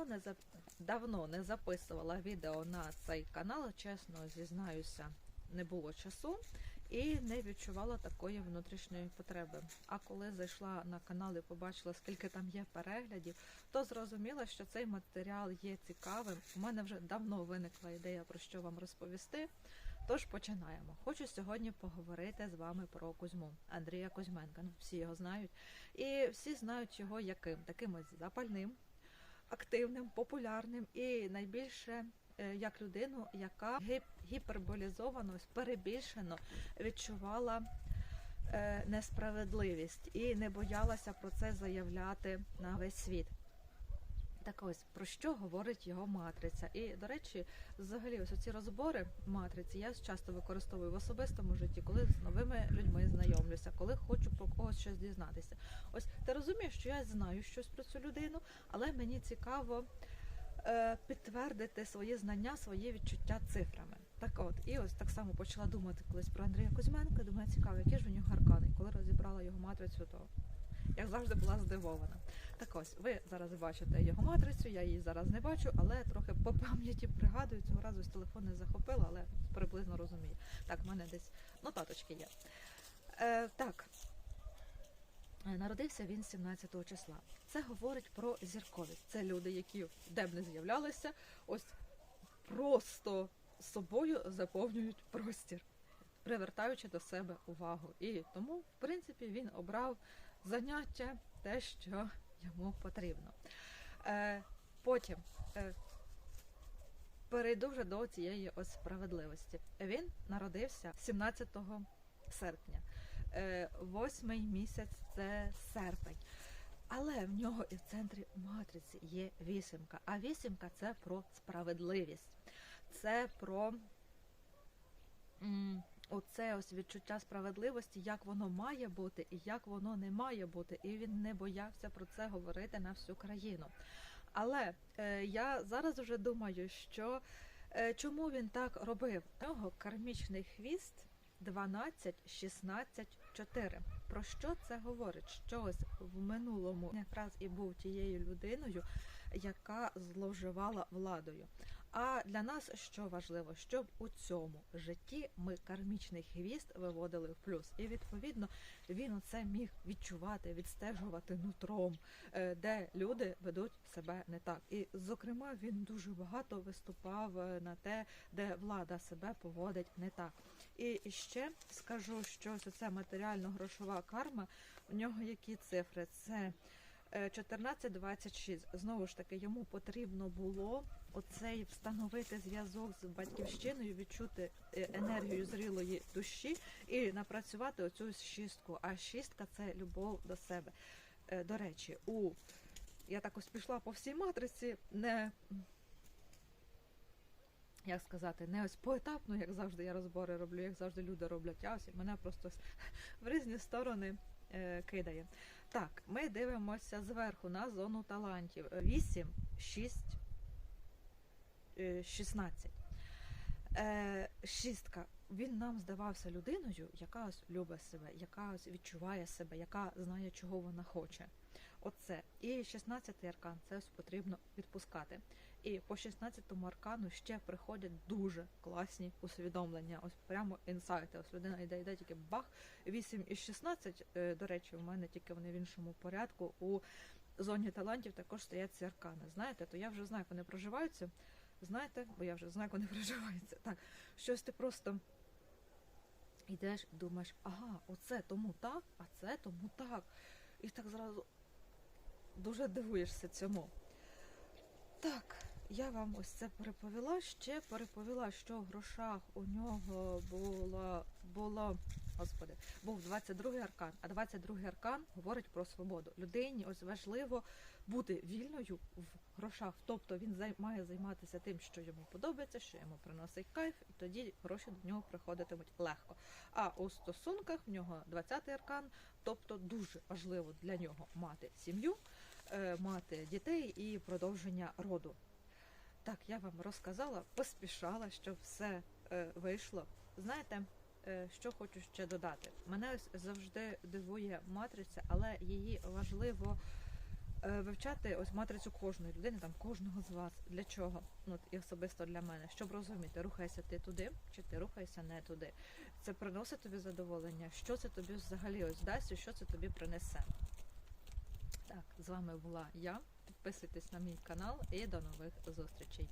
давно не за... давно не записувала відео на цей канал, чесно зізнаюся, не було часу і не відчувала такої внутрішньої потреби. А коли зайшла на канал і побачила, скільки там є переглядів, то зрозуміла, що цей матеріал є цікавим. У мене вже давно виникла ідея про що вам розповісти. Тож починаємо. Хочу сьогодні поговорити з вами про Кузьму Андрія Кузьменка. Ну, всі його знають, і всі знають його яким таким ось запальним, активним, популярним і найбільше е, як людину, яка гіп- гіперболізовано, перебільшено відчувала е, несправедливість і не боялася про це заявляти на весь світ. Так ось про що говорить його матриця? І до речі, взагалі, ось ці розбори матриці я часто використовую в особистому житті, коли з новими людьми знайомлюся, коли хочу про когось щось дізнатися. Ось ти розумієш, що я знаю щось про цю людину, але мені цікаво е, підтвердити свої знання, свої відчуття цифрами. Так от, і ось так само почала думати колись про Андрія Кузьменка. Думаю, цікаво, які ж у нього аркани. Коли розібрала його матрицю, то як завжди була здивована. Так ось, ви зараз бачите його матрицю, я її зараз не бачу, але трохи по пам'яті пригадую, цього разу з телефон не захопила, але приблизно розумію. Так, в мене десь нотаточки є. Е, так. Е, Народився він 17 числа. Це говорить про зірковість. Це люди, які де б не з'являлися, ось просто собою заповнюють простір, привертаючи до себе увагу. І тому, в принципі, він обрав заняття те, що йому потрібно. Е, потім е, перейду вже до цієї ось справедливості. Він народився 17 серпня. Е, восьмий місяць це серпень. Але в нього і в центрі матриці є вісімка. А вісімка це про справедливість. Це про оце ось відчуття справедливості, як воно має бути і як воно не має бути. І він не боявся про це говорити на всю країну. Але е, я зараз вже думаю, що е, чому він так робив? У нього кармічний хвіст 12, 16, 4. Про що це говорить? Що ось в минулому якраз і був тією людиною, яка зловживала владою. А для нас що важливо, щоб у цьому житті ми кармічний хвіст виводили в плюс, і відповідно він оце міг відчувати, відстежувати нутром, е, де люди ведуть себе не так. І зокрема він дуже багато виступав е, на те, де влада себе поводить не так. І ще скажу, що оця матеріально-грошова карма, у нього які цифри? Це 14-26. Знову ж таки, йому потрібно було оцей встановити зв'язок з батьківщиною, відчути е, енергію зрілої душі і напрацювати оцю шістку. А шістка це любов до себе. Е, До речі, у я так ось пішла по всій матриці, не як сказати, не ось поетапно, як завжди я розбори роблю, як завжди люди роблять. А ось мене просто в різні сторони е, кидає. Так, ми дивимося зверху на зону талантів. 8, 6, е, 16. Е, шістка. Він нам здавався людиною, яка ось любить себе, яка ось відчуває себе, яка знає, чого вона хоче. Оце. І 16-й аркан це ось потрібно відпускати. І по 16-му аркану ще приходять дуже класні усвідомлення. Ось прямо інсайти. Ось людина йде, йде тільки бах. 8 і 16, е, до речі, у мене тільки вони в іншому порядку. У зоні талантів також стоять ці аркани. Знаєте, то я вже знаю, як вони проживаються. Знаєте, бо я вже знаю, як вони проживаються. Так, щось ти просто йдеш, і думаєш, ага, оце тому так, а це тому так. І так зразу дуже дивуєшся цьому. Так, я вам ось це переповіла. Ще переповіла, що в грошах у нього було, було господи, був 22-й аркан, а 22-й аркан говорить про свободу. Людині ось важливо бути вільною в грошах. Тобто він має займатися тим, що йому подобається, що йому приносить кайф, і тоді гроші до нього приходитимуть легко. А у стосунках в нього 20-й аркан, тобто дуже важливо для нього мати сім'ю, е, мати дітей і продовження роду. Так, я вам розказала, поспішала, щоб все е, вийшло. Знаєте, е, що хочу ще додати? Мене ось завжди дивує матриця, але її важливо е, вивчати ось матрицю кожної людини, там кожного з вас. Для чого? Ну, і особисто для мене, щоб розуміти, рухайся ти туди, чи ти рухаєшся не туди. Це приносить тобі задоволення, що це тобі взагалі ось дасть, і що це тобі принесе. Так, з вами була я. Підписуйтесь на мій канал і до нових зустрічей.